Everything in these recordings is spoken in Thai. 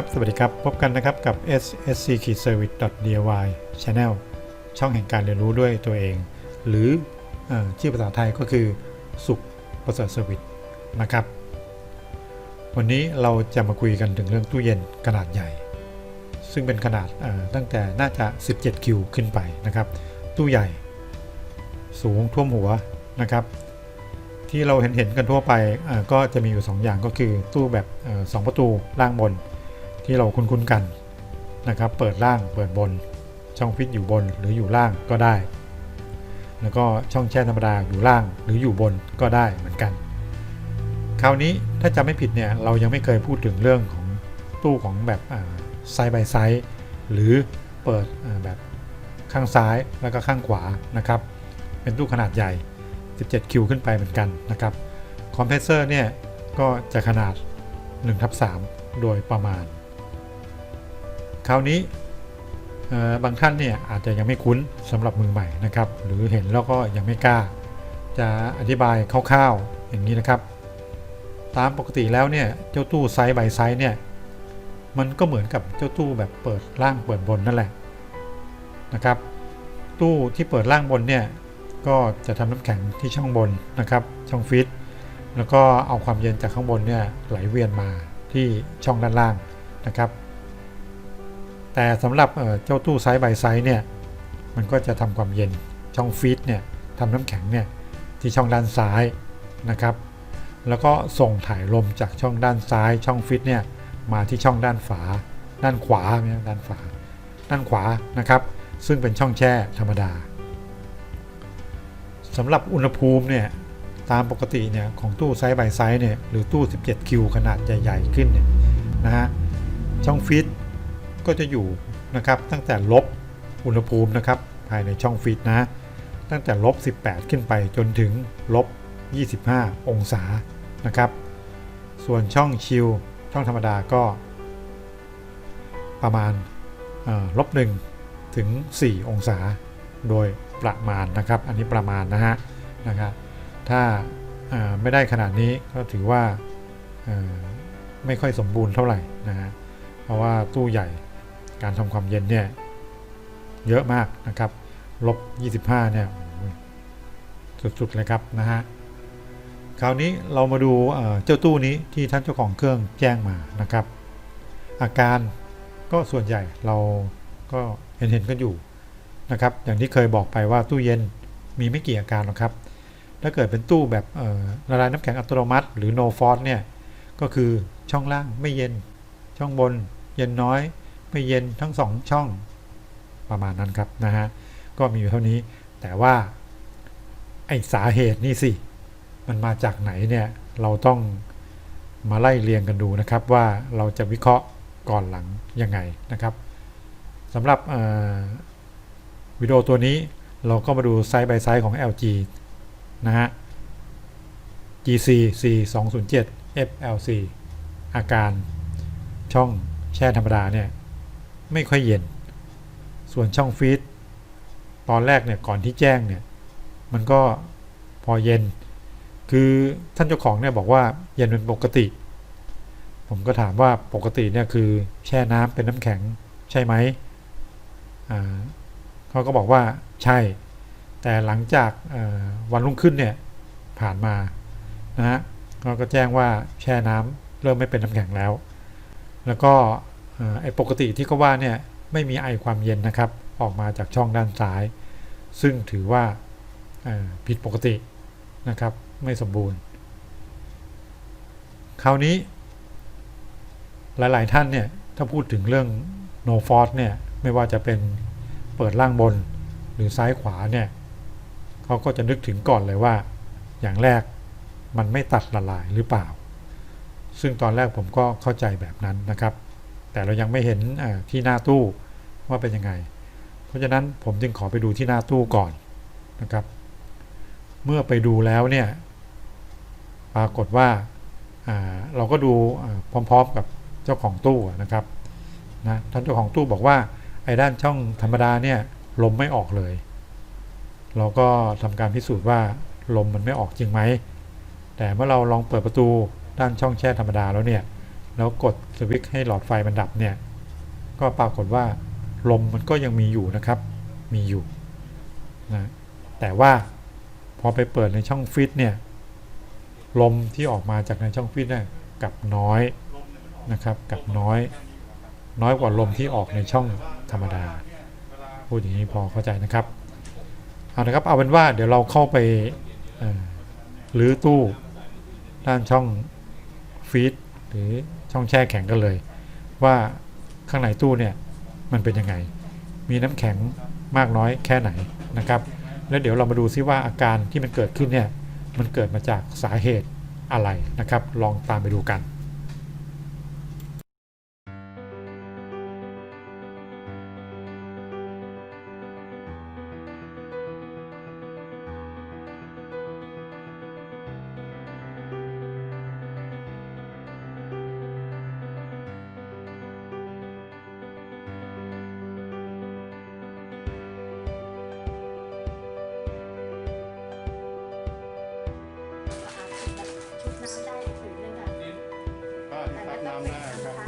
ครับ สวัสดีครับ พบกันนะครับกับ ssc service diy channel ช่องแห่งการเรียนรู้ด้วยตัวเอง หรืออชื่อภาษาไทยก็คือ สุขประเสริฐเซอร์วิสนะครับ วันนี้เราจะมาคุยกันถึงเรื่องตู้เย็นขนาดใหญ่ ซึ่งเป็นขนาดตั้งแต่น่าจะ 17 คิวขึ้นไปนะครับ ตู้ใหญ่ สูงท่วมหัวนะครับที่เราเห็นเห็นกันทั่วไปก็จะมีอยู่ 2 อย่างก็คือตู้แบบเอ่อสองประตูล่างบน ที่เราคุ้นๆกันนะครับ เปิดล่างเปิดบน ช่องฟิตอยู่บนหรืออยู่ล่างก็ได้ แล้วก็ช่องแช่ธรรมดาอยู่ล่างหรืออยู่บนก็ได้เหมือนกัน คราวนี้ถ้าจำไม่ผิดเนี่ยเรายังไม่เคยพูดถึงเรื่องของตู้ของแบบไซส์ by ไซส์หรือเปิดแบบข้างซ้ายแล้วก็ข้างขวานะครับ เป็นตู้ขนาดใหญ่ 17 คิวขึ้นไปเหมือนกันนะครับคอมเพรสเซอร์เนี่ยก็จะขนาด1ทับ3โดยประมาณ คราวนี้บางท่านเนี่ยอาจจะยังไม่คุ้นสำหรับมือใหม่นะครับ หรือเห็นแล้วก็ยังไม่กล้า จะอธิบายคร่าวๆอย่างนี้นะครับ ตามปกติแล้วเนี่ยเจ้าตู้ไซส์ by ไซส์เนี่ยมันก็เหมือนกับเจ้าตู้แบบเปิดล่างเปิดบนนั่นแหละนะครับ ตู้ที่เปิดล่างบนเนี่ยก็จะทำน้ำแข็งที่ช่องบนนะครับ ช่องฟิตแล้วก็เอาความเย็นจากข้างบนเนี่ยไหลเวียนมาที่ช่องด้านล่างนะครับ แต่สำหรับเจ้าตู้ไซส์ by ไซส์เนี่ยมันก็จะทำความเย็นช่องฟีดเนี่ยทำน้ำแข็งเนี่ยที่ช่องด้านซ้ายนะครับ แล้วก็ส่งถ่ายลมจากช่องด้านซ้าย ช่องฟิตเนี่ยมาที่ช่องด้านฝา ด้านขวาเนี่ยด้านฝา ด้านขวานะครับ ซึ่งเป็นช่องแช่ธรรมดาสำหรับอุณหภูมิเนี่ยตามปกติเนี่ยของตู้ไซส์ by ไซส์เนี่ยหรือตู้ 17คิวขนาดใหญ่ ๆ ขึ้นเนี่ยนะฮะช่องฟิต ก็จะอยู่นะครับตั้งแต่ลบอุณหภูมินะครับภายในช่องฟีดนะ ตั้งแต่ลบ 18 ขึ้นไปจนถึงลบ 25 องศานะครับ ส่วนช่องชิลช่องธรรมดาก็ ประมาณลบ1ถึง 4 องศา โดยประมาณนะครับ อันนี้ประมาณนะฮะนะครับถ้าไม่ได้ขนาดนี้ก็ถือว่าไม่ค่อยสมบูรณ์เท่าไหร่นะฮะเพราะว่าตู้ใหญ่ การทำความเย็นเนี่ยเยอะมากนะครับลบ 25 เนี่ยสุดๆเลยครับนะฮะคราวนี้เรามาดูเจ้าตู้นี้ที่ท่านเจ้าของเครื่องแจ้งมานะครับ อาการก็ส่วนใหญ่เราก็เห็นเห็นๆกันอยู่นะครับ อย่างที่เคยบอกไปว่าตู้เย็นมีไม่กี่อาการหรอกครับ ถ้าเกิดเป็นตู้แบบละลายน้ำแข็งอัตโนมัติ หรือ no fault เนี่ยก็คือช่องล่างไม่เย็นช่องบนเย็นน้อย ไม่เย็นทั้งสองช่องประมาณนั้นครับนะฮะก็มีอยู่เท่านี้ แต่ว่าไอสาเหตุนี่สิ มันมาจากไหนเนี่ยเราต้องมาไล่เรียงกันดูนะครับว่าเราจะวิเคราะห์ก่อนหลังยังไงนะครับสำหรับวิดีโอตัวนี้เราก็มาดูไซส์ by ไซส์ของ LG นะฮะ GC C 2 0 7 FLC อาการช่องแช่ธรรมดาเนี่ย ไม่ค่อยเย็น ส่วนช่องฟีดตอนแรกเนี่ยก่อนที่แจ้งเนี่ยมันก็พอเย็น คือท่านเจ้าของเนี่ยบอกว่าเย็นเป็นปกติ ผมก็ถามว่าปกติเนี่ยคือแช่น้ำเป็นน้ำแข็งใช่ไหมอ่าเขาก็บอกว่าใช่ แต่หลังจากวันรุ่งขึ้นเนี่ยผ่านมานะฮะเขาก็แจ้งว่าแช่น้ำเริ่มไม่เป็นน้ำแข็งแล้ว แล้วก็ ไอ้ปกติที่เขาว่าเนี่ยไม่มีไอความเย็นนะครับออกมาจากช่องด้านซ้าย ซึ่งถือว่าผิดปกตินะครับไม่สมบูรณ์ คราวนี้ หลาย ๆ ท่านเนี่ยถ้าพูดถึงเรื่อง no fault เนี่ยไม่ว่าจะเป็นเปิดล่างบนหรือซ้ายขวาเนี่ยเขาก็จะนึกถึงก่อนเลยว่า อย่างแรกมันไม่ตัดละลายหรือเปล่า ซึ่งตอนแรกผมก็เข้าใจแบบนั้นนะครับ แต่เรายังไม่เห็นที่หน้าตู้ว่าเป็นยังไง เพราะฉะนั้นผมจึงขอไปดูที่หน้าตู้ก่อนนะครับ เมื่อไปดูแล้วเนี่ยปรากฏว่าเราก็ดูพร้อมๆกับเจ้าของตู้นะครับนะท่านเจ้าของตู้บอกว่าไอ้ด้านช่องธรรมดาเนี่ยลมไม่ออกเลย เราก็ทำการพิสูจน์ว่าลมมันไม่ออกจริงไหมแต่เมื่อเราลองเปิดประตูด้านช่องแช่ธรรมดาแล้วเนี่ย แล้วกดสวิตช์ให้หลอดไฟมันดับเนี่ย ก็ปรากฏว่าลมมันก็ยังมีอยู่นะครับ มีอยู่นะแต่ว่าพอไปเปิดในช่องฟิตเนี่ย ลมที่ออกมาจากในช่องฟิตเนี่ยกลับน้อยนะครับกลับน้อย น้อยกว่าลมที่ออกในช่องธรรมดา พูดอย่างนี้พอเข้าใจนะครับ เอานะครับ เอาเป็นว่าเดี๋ยวเราเข้าไปเอ่อรื้อตู้ด้านช่องฟีดหรือ ช่องแช่แข็งกันเลย ว่าข้างในตู้เนี่ยมันเป็นยังไง มีน้ำแข็งมากน้อยแค่ไหนนะครับ แล้วเดี๋ยวเรามาดูซิว่าอาการที่มันเกิดขึ้นเนี่ยมันเกิดมาจากสาเหตุอะไรนะครับ ลองตามไปดูกัน น้ำได้ถึงเลยค่ะป้าที่ซับน้ำได้ครับ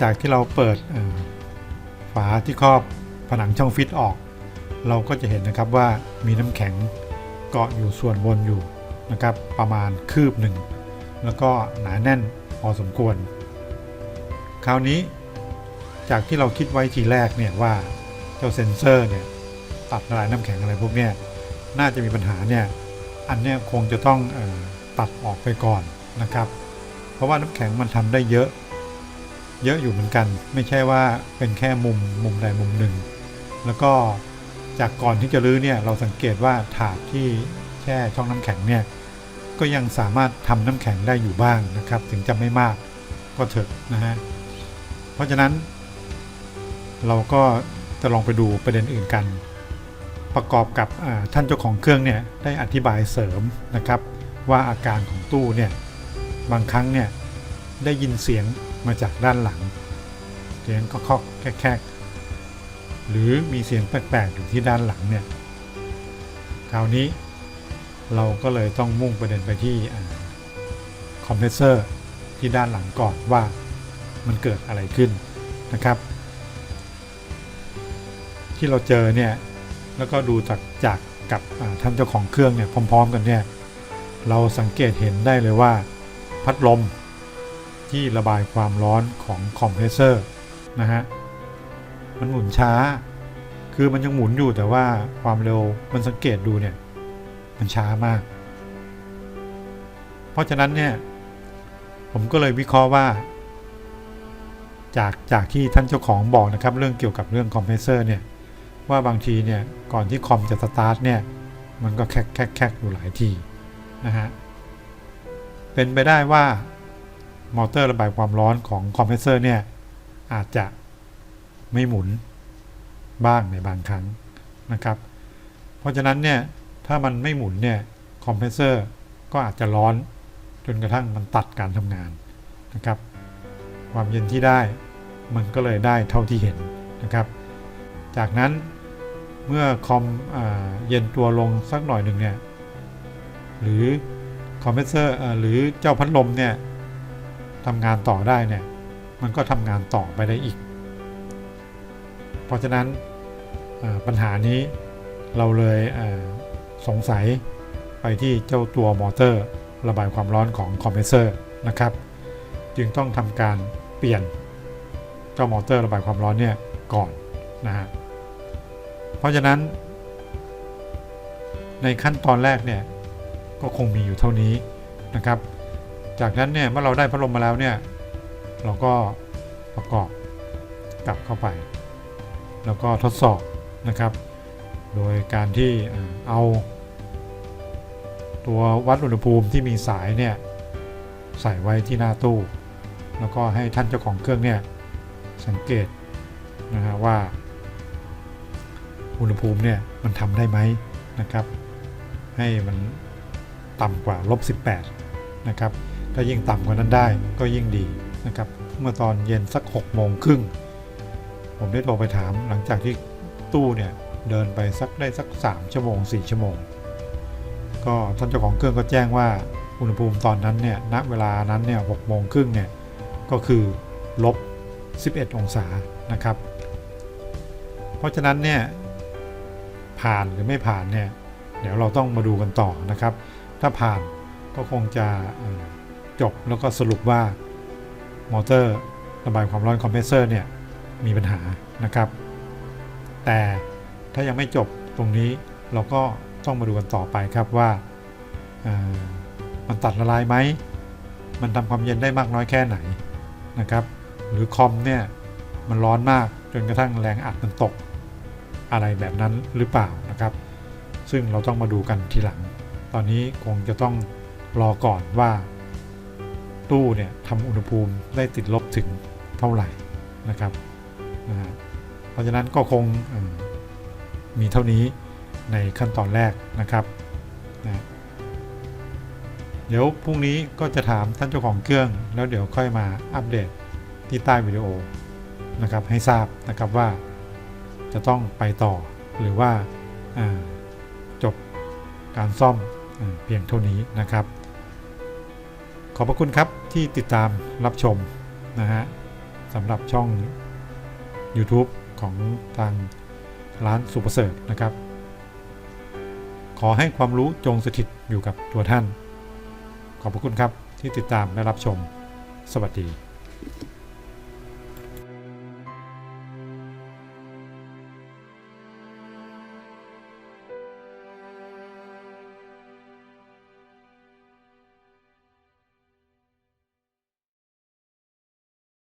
จากที่เราเปิดฝาที่ครอบผนังช่องฟิตออก เราก็จะเห็นนะครับว่ามีน้ำแข็งเกาะอยู่ส่วนบนอยู่นะครับประมาณคืบหนึ่ง แล้วก็หนาแน่นพอสมควร คราวนี้จากที่เราคิดไว้ทีแรกเนี่ยว่าเจ้าเซ็นเซอร์เนี่ยตัดละลายน้ำแข็งอะไรพวกเนี้ยน่าจะมีปัญหาเนี่ยอันเนี้ยคงจะต้องออตัดออกไปก่อนนะครับ เพราะว่าน้ำแข็งมันทำได้เยอะ เยอะอยู่เหมือนกัน ไม่ใช่ว่าเป็นแค่มุมมุมใดมุมหนึ่ง แล้วก็จากก่อนที่จะรื้อเนี่ยเราสังเกตว่าถาดที่แช่ช่องน้ำแข็งเนี่ยก็ยังสามารถทำน้ำแข็งได้อยู่บ้างนะครับ ถึงจะไม่มากก็เถอะนะฮะเพราะฉะนั้น เราก็จะลองไปดูประเด็นอื่นกัน ประกอบกับท่านเจ้าของเครื่องเนี่ยได้อธิบายเสริมนะครับ ว่าอาการของตู้เนี่ยบางครั้งเนี่ยได้ยินเสียง มาจากด้านหลัง เสียงก็เคาะแคกๆหรือมีเสียงแปลกๆอยู่ที่ด้านหลังเนี่ยคราวนี้เราก็เลยต้องมุ่งประเด็นไปที่คอมเพรสเซอร์ที่ด้านหลังก่อนว่ามันเกิดอะไรขึ้นนะครับ ที่เราเจอเนี่ยแล้วก็ดูจากจากกับท่านเจ้าของเครื่องเนี่ยพร้อม ๆ กันเนี่ยเราสังเกตเห็นได้เลยว่าพัดลม ที่ระบายความร้อนของคอมเพรสเซอร์นะฮะ มันหมุนช้า คือมันยังหมุนอยู่แต่ว่าความเร็วมันสังเกตดูเนี่ย มันช้ามาก เพราะฉะนั้นเนี่ย ผมก็เลยวิเคราะห์ว่า จากจากที่ท่านเจ้าของบอกนะครับเรื่องเกี่ยวกับเรื่องคอมเพรสเซอร์เนี่ยว่าบางทีเนี่ย ก่อนที่คอมจะสตาร์ทเนี่ย มันก็แคกแคกแคกอยู่หลายทีนะฮะ เป็นไปได้ว่า มอเตอร์ระบายความร้อนของคอมเพรสเซอร์เนี่ยอาจจะไม่หมุนบ้างในบางครั้งนะครับ เพราะฉะนั้นเนี่ยถ้ามันไม่หมุนเนี่ยคอมเพรสเซอร์ก็อาจจะร้อนจนกระทั่งมันตัดการทำงานนะครับ ความเย็นที่ได้มันก็เลยได้เท่าที่เห็นนะครับ จากนั้นเมื่อคอมอเย็นตัวลงสักหน่อยหนึ่งเนี่ยหรือคอมเพรสเซอร์หรือเจ้าพัดลมเนี่ย ทำงานต่อได้เนี่ย มันก็ทำงานต่อไปได้อีก เพราะฉะนั้นปัญหานี้เราเลยสงสัยไปที่เจ้าตัวมอเตอร์ระบายความร้อนของคอมเพรสเซอร์นะครับ จึงต้องทำการเปลี่ยนเจ้ามอเตอร์ระบายความร้อนเนี่ยก่อนนะฮะ เพราะฉะนั้น ในขั้นตอนแรกเนี่ยก็คงมีอยู่เท่านี้นะครับ จากนั้นเนี่ยเมื่อเราได้พัดลมมาแล้วเนี่ยเราก็ประกอบกลับเข้าไป แล้วก็ทดสอบนะครับ โดยการที่เอา ตัววัดอุณหภูมิที่มีสายเนี่ยใส่ไว้ที่หน้าตู้ แล้วก็ให้ท่านเจ้าของเครื่องเนี่ยสังเกตนะฮะว่า อุณหภูมิเนี่ยมันทำได้ไหมนะครับ ให้มันต่ำกว่าลบ18 นะครับ ถ้ายิ่งต่ำกว่านั้นได้ก็ยิ่งดีนะครับ เมื่อตอนเย็นสัก6โมงครึ่งผมได้โทรไปถามหลังจากที่ตู้เนี่ยเดินไปสักได้สัก 3 ชั่วโมง 4 ชั่วโมง ก็ท่านเจ้าของเครื่องก็แจ้งว่าอุณหภูมิตอนนั้นเนี่ยณเวลานั้นเนี่ย6โมงครึ่งเนี่ยก็คือลบ 11 องศานะครับ เพราะฉะนั้นเนี่ยผ่านหรือไม่ผ่านเนี่ยเดี๋ยวเราต้องมาดูกันต่อนะครับ ถ้าผ่านก็คงจะ จบแล้วก็สรุปว่ามอเตอร์ระบายความร้อนคอมเพรสเซอร์เนี่ยมีปัญหานะครับ แต่ถ้ายังไม่จบตรงนี้เราก็ต้องมาดูกันต่อไปครับว่ามันตัดละลายไหม มันทำความเย็นได้มากน้อยแค่ไหนนะครับ หรือคอมเนี่ยมันร้อนมากจนกระทั่งแรงอัดมันตกอะไรแบบนั้นหรือเปล่านะครับ ซึ่งเราต้องมาดูกันทีหลัง ตอนนี้คงจะต้องรอก่อนว่า ตู้เนี่ยทำอุณหภูมิได้ติดลบถึงเท่าไหร่นะครับนะฮะเพราะฉะนั้นก็คงมีเท่านี้ในขั้นตอนแรกนะครับนะเดี๋ยวพรุ่งนี้ก็จะถามท่านเจ้าของเครื่อง แล้วเดี๋ยวค่อยมาอัปเดตที่ใต้วิดีโอนะครับให้ทราบนะครับว่าจะต้องไปต่อหรือว่าจบการซ่อมเพียงเท่านี้นะครับ ขอบพระคุณครับที่ติดตามรับชมนะฮะสำหรับช่อง YouTube ของทางร้านสุประเสริฐนะครับ ขอให้ความรู้จงสถิตอยู่กับตัวท่าน ขอบพระคุณครับที่ติดตามและรับชม สวัสดี